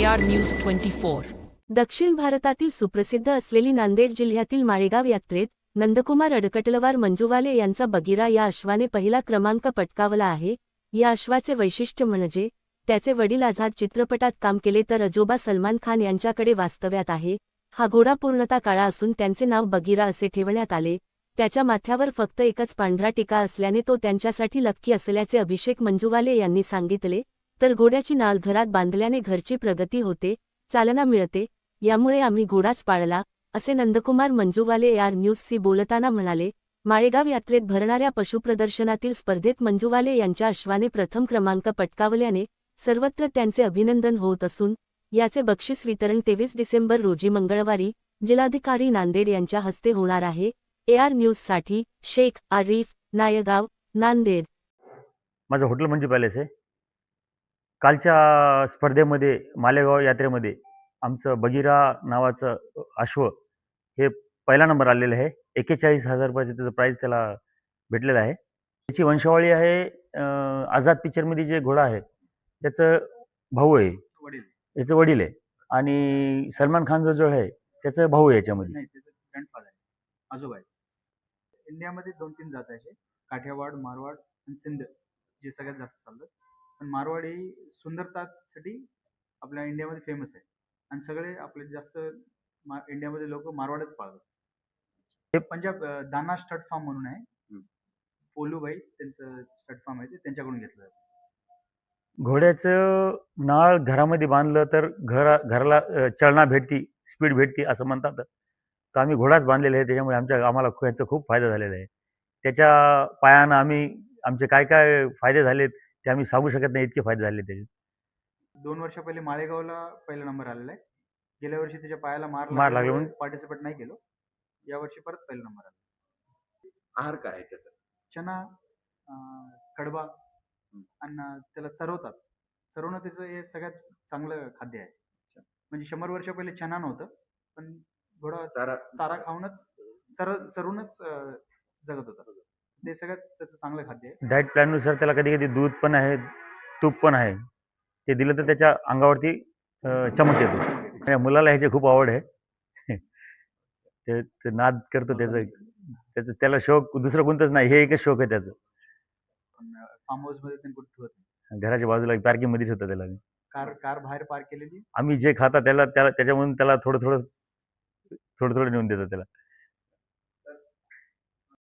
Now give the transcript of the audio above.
News twenty four दक्षिण भारतातील सुप्रसिद्ध असलेली नांदेड जिल्ह्यातील माळेगाव यात्रेत नंदकुमार अडकटलवार मंजुवाले यांचा बगिरा या अश्वाने पहिला क्रमांक पटकावला आहे. या अश्वाचे वैशिष्ट्य म्हणजे त्याचे वडील आझाद चित्रपटात काम केले तर अजोबा सलमान खान यांच्याकडे वास्तव्यात आहे. हा घोडा पूर्णता काळा असून त्यांचे नाव बगिरा असे ठेवण्यात आले. त्याच्या माथ्यावर फक्त एकच पांढरा टिका असल्याने तो त्यांच्यासाठी लक्की असल्याचे अभिषेक मंजुवाले यांनी सांगितले. तर घोड्याची नाळ घरात बांधल्याने घरची प्रगती होते चालना मिळते यामुळे आम्ही घोडाच पाळला असे नंदकुमार मंजुवाले यार न्यूजशी बोलताना म्हणाले माळेगाव यात्रेत भरणाऱ्या पशुप्रदर्शनातील स्पर्धेत मंजुवाले यांच्या अश्वाने प्रथम क्रमांक पटकावल्याने सर्वत्र त्यांचे अभिनंदन होत असून याचे बक्षीस वितरण तेवीस डिसेंबर रोजी मंगळवारी जिल्हाधिकारी नांदेड यांच्या हस्ते होणार आहे. ए आर न्यूजसाठी शेख आरिफ नायगाव नांदेड. माझं हॉटेल मंजू पॅलेस आहे. कालच्या स्पर्धेमध्ये मालेगाव यात्रेमध्ये आमचं बगिरा नावाचं अश्व हे पहिला नंबर आलेलं आहे. एक्केचाळीस हजार रुपयाचं त्याचं प्राईज त्याला भेटलेलं आहे. त्याची वंशावळी आहे आझाद पिक्चरमध्ये जे घोडा आहे त्याचं भाऊ आहे. वडील. याचं वडील आहे. आणि सलमान खान जो जो आहे त्याचं भाऊ आहे याच्यामध्ये. आजोबा आहे इंडियामध्ये दोन तीन जात आहे काठियावाड मारवाड आणि सिंध जे सगळ्यात जास्त चालतात. पण मारवाड सुंदरतासाठी आपल्या इंडियामध्ये फेमस आहे. आणि सगळे आपले जास्त मा इंडियामध्ये लोक मारवाडच पाळतात. हे पंजाब अं, दाना स्टड फार्म म्हणून आहे. पोलूबाई त्यांचं स्टड फार्म आहे ते त्यांच्याकडून घेतलं जातं. घोड्याचं नाळ घरामध्ये बांधलं तर घरा घराला अ, चालना भेटती स्पीड भेटती असं म्हणतात. तर आम्ही घोडाच बांधलेला आहे त्याच्यामुळे आमच्या आम्हाला खू- याचा खूप फायदा झालेला आहे. त्याच्या पायानं आम्ही आमचे काय काय फायदे झालेत ते आम्ही सांगू शकत नाही इतके फायदे झाले त्याचे. दोन वर्ष पहिले माळेगावला पहिला नंबर आलेला आहे. गेल्या वर्षी त्याच्या पायाला मार मार लागला म्हणून? पार्टिसिपेट नाही केलो. या वर्षी परत पहिला नंबर आला आहार काय आहे त्याचा चना अं, कडबा आणि त्याला चरवतात. चरवणं त्याचं हे सगळ्यात चांगलं खाद्य आहे. म्हणजे शंभर वर्ष पहिले चना नव्हतं पण घोडा चारा चारा खाऊनच चर चरूनच अं, जगत होता. ते सगळ्यात त्याचं चांगलं खाद्य आहे. डाएट प्लॅननुसार त्याला कधी कधी दूध पण आहे तूप पण आहे. ते दिलं तर त्याच्या अंगावरती अ, चमक येतो. आणि मुलाला ह्याची खूप आवड आहे. ते ते नाद करतो त्याचं त्याचं त्याला शौक दुसरं कोणतंच नाही. हे एकच शौक आहे त्याचं. पण फार्म कुठे ठेवत नाही. घराच्या बाजूला पार्किंग मध्येच होतं त्याला कार कार बाहेर पार्क केलेली? आम्ही जे खाता त्याला त्याला त्याच्यामधून त्याला थोडं थोडं थोडं थोडं नेऊन देतो त्याला.